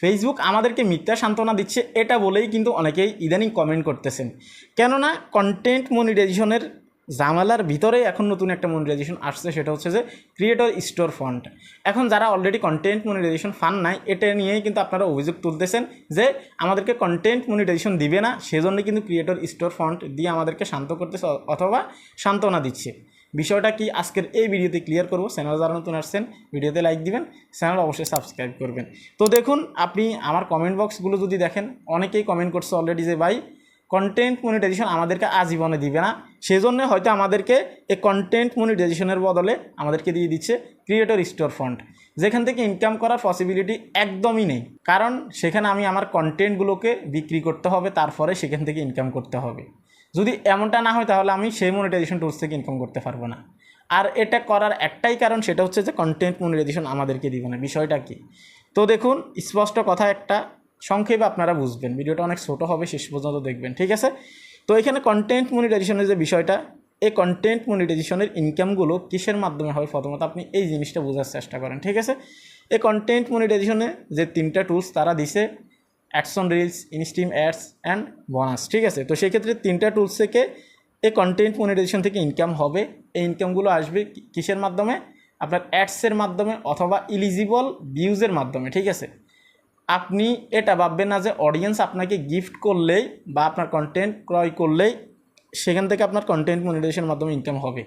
Facebook আমাদেরকে মিথ্যা সান্ত্বনা দিচ্ছে, এটা বলেই কিন্তু অনেকেই ইদানিং কমেন্ট করতেছেন। কেননা কন্টেন্ট মনিটাইজেশনের জামালার ভিতরে এখন নতুন একটা মনিটাইজেশন আসছে, সেটা হচ্ছে যে ক্রিয়েটর স্টোর ফান্ড এখন যারা অলরেডি কন্টেন্ট মনিটাইজেশন ফান্ড নাই, এটা নিয়েই কিন্তু আপনারা অভিযোগ তুলতেছেন যে আমাদেরকে কন্টেন্ট মনিটাইজেশন দিবে না সেজন্য কিন্তু ক্রিয়েটর স্টোর ফান্ড দিয়ে আমাদেরকে শান্ত করতেছে অথবা সান্ত্বনা দিচ্ছে। বিষয়টা কি আজকের এই ভিডিওতে ক্লিয়ার করব। চ্যানেল যারা নতুন আসছেন, ভিডিওতে লাইক দিবেন চ্যানেল অবশ্যই সাবস্ক্রাইব করবেন। তো দেখুন, আপনি আমার কমেন্ট বক্সগুলো যদি দেখেন, অনেকেই কমেন্ট করছে অলরেডি যে, ভাই কন্টেন্ট মনিটাইজেশন আমাদেরকে আজীবনে দিবে না। সেজন্য হয়তো আমাদেরকে এই কন্টেন্ট মনিটাইজেশনের বদলে আমাদেরকে দিয়ে দিচ্ছে ক্রিয়েটর স্টোর ফান্ড যেখান থেকে ইনকাম করার পসিবিলিটি একদমই নেই। কারণ সেখানে আমি আমার কন্টেন্টগুলোকে বিক্রি করতে হবে, তারপরে সেখান থেকে ইনকাম করতে হবে। যদি এমনটা না হয় তাহলে আমি সেই মনিটাইজেশন টুলস থেকে ইনকাম করতে পারব না। আর এটা করার একটাই কারণ সেটা হচ্ছে যে কন্টেন্ট মনিটাইজেশন আমাদেরকে দিবে না। বিষয়টা কি? তো দেখুন, স্পষ্ট কথা একটা, সংক্ষেপে আপনারা বুঝবেন। ভিডিওটা অনেক ছোটো হবে, শেষ পর্যন্ত দেখবেন, ঠিক আছে? তো এখানে কন্টেন্ট মনিটাইজেশনের যে বিষয়টা, এই কন্টেন্ট মনিটাইজেশনের ইনকামগুলো কিসের মাধ্যমে হয়? প্রথমত আপনি এই জিনিসটা বোঝার চেষ্টা করেন, ঠিক আছে? এই কন্টেন্ট মনিটাইজেশনে যে তিনটা টুলস তারা দিছে ads on reels instream ads and bonus ঠিক আছে? তো সেই ক্ষেত্রে তিনটা টুলস থেকে এই কন্টেন্ট মনিটাইজেশন থেকে ইনকাম হবে। এই ইনকামগুলো আসবে কিসের মাধ্যমে? আপনার অ্যাডসের মাধ্যমে অথবা ইলিজিবল ভিউজের মাধ্যমে, ঠিক আছে? আপনি এটা ভাববেন না যে অডিয়েন্স আপনাকে গিফট করলেই বা আপনার কন্টেন্ট ক্রয় করলেই সেখান থেকে আপনার কন্টেন্ট মনিটাইজেশনের মাধ্যমে ইনকাম হবে।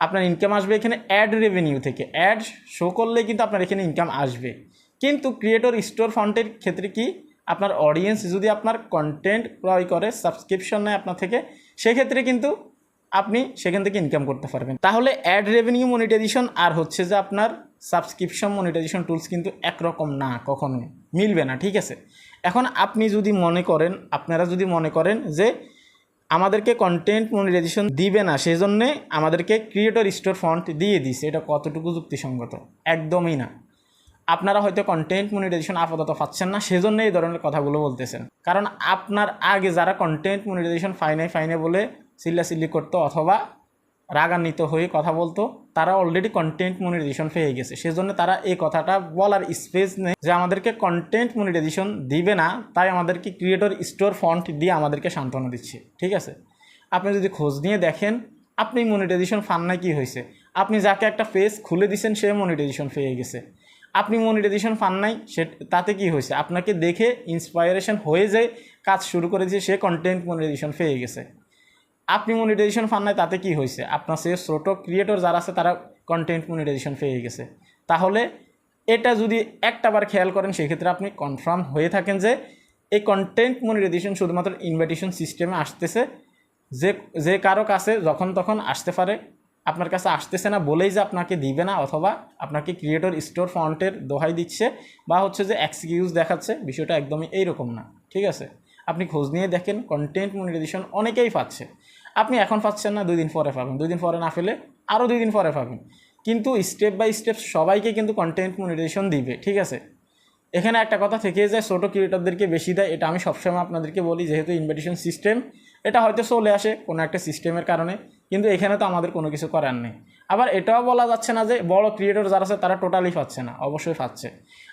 আপনার ইনকাম আসবে এখানে অ্যাড রেভিনিউ থেকে। অ্যাড শো করলে কিন্তু আপনার এখানে ইনকাম আসবে। কিন্তু ক্রিয়েটর স্টোর ফান্ডের ক্ষেত্রে কি? আপনার অডিয়েন্স যদি আপনার কন্টেন্ট ক্রয় করে সাবস্ক্রিপশন নেয় আপনার থেকে, সেক্ষেত্রে কিন্তু আপনি সেখান থেকে ইনকাম করতে পারবেন। তাহলে অ্যাড রেভিনিউ মনিটাইজেশন আর হচ্ছে যে আপনার সাবস্ক্রিপশন মনিটাইজেশন টুলস কিন্তু একরকম না কখনো মিলবে না, ঠিক আছে? এখন আপনি যদি মনে করেন, আপনারা যদি মনে করেন যে আমাদেরকে কন্টেন্ট মনিটাইজেশন দিবে না সেই জন্যে আমাদেরকে ক্রিয়েটর স্টোর ফন্ট দিয়ে দিছে। এটা কতটুকু যুক্তিসঙ্গত? একদমই না। আপনারা হয়তো কন্টেন্ট মনিটাইজেশন আপাতত পাচ্ছেন না সেজন্য এই ধরনের কথাগুলো বলতেছেন। কারণ আপনার আগে যারা কন্টেন্ট মনিটাইজেশন ফাইনে ফাইনে বলে চিল্লাচিল্লি করতো অথবা রাগান্বিত হয়ে কথা বলতো, তারা অলরেডি কন্টেন্ট মনিটাইজেশন পেয়ে গেছে। সেজন্য তারা এই কথাটা বলার স্পেস নেই যে আমাদেরকে কন্টেন্ট মনিটাইজেশন দিবে না, তাই আমাদেরকে ক্রিয়েটর স্টোর ফন্ট দিয়ে আমাদেরকে সান্ত্বনা দিচ্ছে। ঠিক আছে? আপনি যদি খোঁজ নিয়ে দেখেন, আপনি মনিটাইজেশন ফান না কি হয়েছে? আপনি যাকে একটা ফেস খুলে দিছেন, সে মনিটাইজেশন পেয়ে গেছে। আপনি মনিটাইজেশন পান নাই, সে, তাতে কি হয়েছে? আপনাকে দেখে ইন্সপায়ারেশন হয়ে যায় কাজ শুরু করেছে, সে কন্টেন্ট মনিটাইজেশন পেয়ে গেছে। আপনি মনিটাইজেশন পান নাই, তাতে কি হয়েছে? আপনার সে ছোটো ক্রিয়েটর যারা আছে, তারা কন্টেন্ট মনিটাইজেশন পেয়ে গেছে। তাহলে এটা যদি একটাবার খেয়াল করেন, সেক্ষেত্রে আপনি কনফার্ম হয়ে থাকেন যে এই কন্টেন্ট মনিটাইজেশন শুধুমাত্র ইনভাইটেশন সিস্টেমে আসতেছে। যে যে কারও কাছে যখন তখন আসতে পারে আপনার কাছে আসতেছে না বলেই যে আপনাকে দিবে না, অথবা আপনাকে ক্রিয়েটর স্টোর ফন্টের দোহাই দিচ্ছে বা হচ্ছে যে এক্সকিউজ দেখাচ্ছে, বিষয়টা একদমই এইরকম না, ঠিক আছে? আপনি খোঁজ নিয়ে দেখেন কন্টেন্ট মনিটাইজেশন অনেকেই পাচ্ছে। আপনি এখন পাচ্ছেন না, দুই দিন পরে পাবেন, দুই দিন পরে না পেলে আরও দুই দিন পরে পাবেন। কিন্তু স্টেপ বাই স্টেপ সবাইকে কিন্তু কন্টেন্ট মনিটাইজেশন দিবে, ঠিক আছে? এখানে একটা কথা থেকে যায়, ছোটো ক্রিয়েটরদেরকে বেশি দেয়, এটা আমি সবসময় আপনাদেরকে বলি, যেহেতু ইনভিটেশন সিস্টেম এটা হয়তো চলে আসে কোনো একটা সিস্টেমের কারণে। কিন্তু এখানে তো আমাদের কোনো কিছু করার নেই। আবার এটাও বলা যাচ্ছে না যে বড় ক্রিয়েটর যারা আছে, তারা টোটালি পাচ্ছে না। অবশ্যই পাচ্ছে।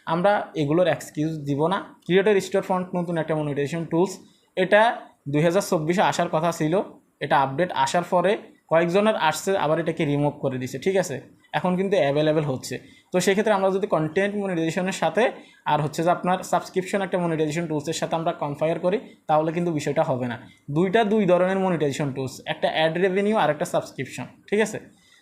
আমরা এগুলোর এক্সকিউজ দিব না। ক্রিয়েটর স্টোর ফ্রন্ট নতুন একটা মনিটাইজেশন টুলস এটা দুই হাজার চব্বিশে আসার কথা ছিল। এটা আপডেট আসার পরে কয়েকজনের আসছে, আবার এটাকে রিমুভ করে দিছে। ঠিক আছে? এখন কিন্তু অ্যাভেলেবেল হচ্ছে। তো সেক্ষেত্রে আমরা যদি কন্টেন্ট মনিটাইজেশনের সাথে, আর হচ্ছে যে আপনার সাবস্ক্রিপশন একটা মনিটাইজেশন টুলসের সাথে আমরা কনফায়ার করি, তাহলে কিন্তু বিষয়টা হবে না। দুইটা দুই ধরনের মনিটাইজেশন টুলস একটা অ্যাড রেভিনিউ আর একটা সাবস্ক্রিপশন ঠিক আছে?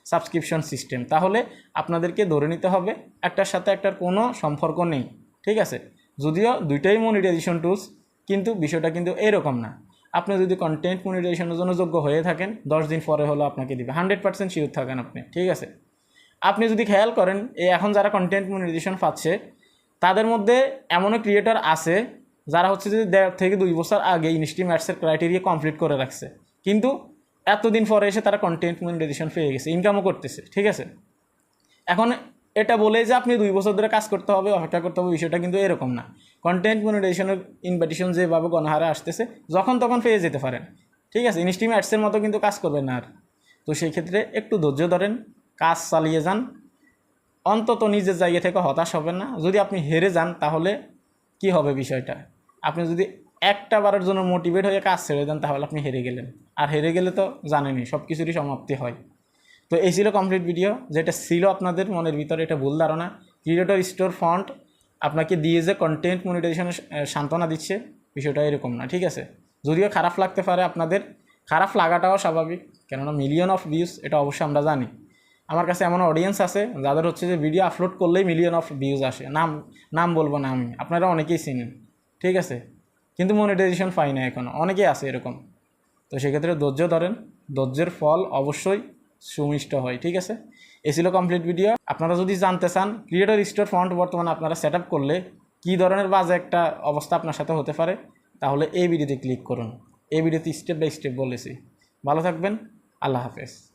সাবস্ক্রিপশন সিস্টেম তাহলে আপনাদেরকে ধরে নিতে হবে, একটার সাথে একটার কোনো সম্পর্ক নেই, ঠিক আছে? যদিও দুইটাই মনিটাইজেশন টুলস কিন্তু বিষয়টা কিন্তু এরকম না। আপনি যদি কন্টেন্ট মনিটাইজেশনের জন্য যোগ্য হয়ে থাকেন, দশ দিন পরে হলো আপনাকে দিবে হান্ড্রেড পার্সেন্ট শিওর থাকেন আপনি, ঠিক আছে? আপনি যদি খেয়াল করেন এখন যারা কন্টেন্ট মনিটাইজেশন পাচ্ছে, তাদের মধ্যে এমনও ক্রিয়েটর আছে, যারা হচ্ছে যে দেড় থেকে দুই বছর আগে ইনস্টিম অ্যাডসের ক্রাইটেরিয়া কমপ্লিট করে রাখছে। কিন্তু এতদিন পরে এসে তারা কন্টেন্ট মনিটাইজেশন পেয়ে গেছে ইনকামও করতেছে, ঠিক আছে? এখন এটা বলে যে আপনি দুই বছর ধরে কাজ করতে হবে, অপেক্ষা করতে হবে, বিষয়টা কিন্তু এরকম না। কন্টেন্ট মনিটাইজেশনের ইনভাইটেশন যেভাবে গণহারে আসতেছে, যখন তখন পেয়ে যেতে পারেন। ঠিক আছে? ইনস্টিম অ্যাডসের মতো কিন্তু কাজ করবেন না আর। তো সেই ক্ষেত্রে একটু ধৈর্য ধরেন কাজ চালিয়ে যান। অন্তত নিজের জায়গা থেকে হতাশ হবেন না। যদি আপনি হেরে যান, তাহলে কি হবে বিষয়টা? আপনি যদি একটা বারের জন্য মোটিভেট হয়ে কাজ ছেড়ে দেন, তাহলে আপনি হেরে গেলেন। আর হেরে গেলে তো জানেনই সব কিছুরই সমাপ্তি হয়। তো এই ছিল কমপ্লিট ভিডিও যেটা ছিল আপনাদের মনের ভিতরে এটা ভুল ধারণা। ক্রিয়েটর স্টোর ফন্ট আপনাকে দিয়ে যে কন্টেন্ট মনিটাইজেশনের সান্ত্বনা দিচ্ছে, বিষয়টা এরকম না, ঠিক আছে? যদিও খারাপ লাগতে পারে আপনাদের, খারাপ লাগাটাও স্বাভাবিক, কেননা মিলিয়ন অফ ভিউজ এটা অবশ্যই আমরা জানি। আমার কাছে এমন অডিয়েন্স আছে যাদের হচ্ছে যে ভিডিও আপলোড করলেই মিলিয়ন অফ ভিউজ আসে। নাম নাম বলব না আমি, আপনারা অনেকেই চিনেন, ঠিক আছে? কিন্তু মনিটাইজেশন পাই না এখন, অনেকেই আছে এরকম। তো সেক্ষেত্রে ধৈর্য ধরেন, ধৈর্যের ফল অবশ্যই সুমিষ্ট হয়, ঠিক আছে? এ ছিল কমপ্লিট ভিডিও আপনারা যদি জানতে চান ক্রিয়েটর স্টোর ফন্ট বর্তমানে আপনারা সেট করলে কী ধরনের বাজে একটা অবস্থা আপনার সাথে হতে পারে, তাহলে এই ভিডিওতে ক্লিক করুন। এই ভিডিওতে স্টেপ বাই স্টেপ বলেছি। ভালো থাকবেন, আল্লাহ হাফেজ।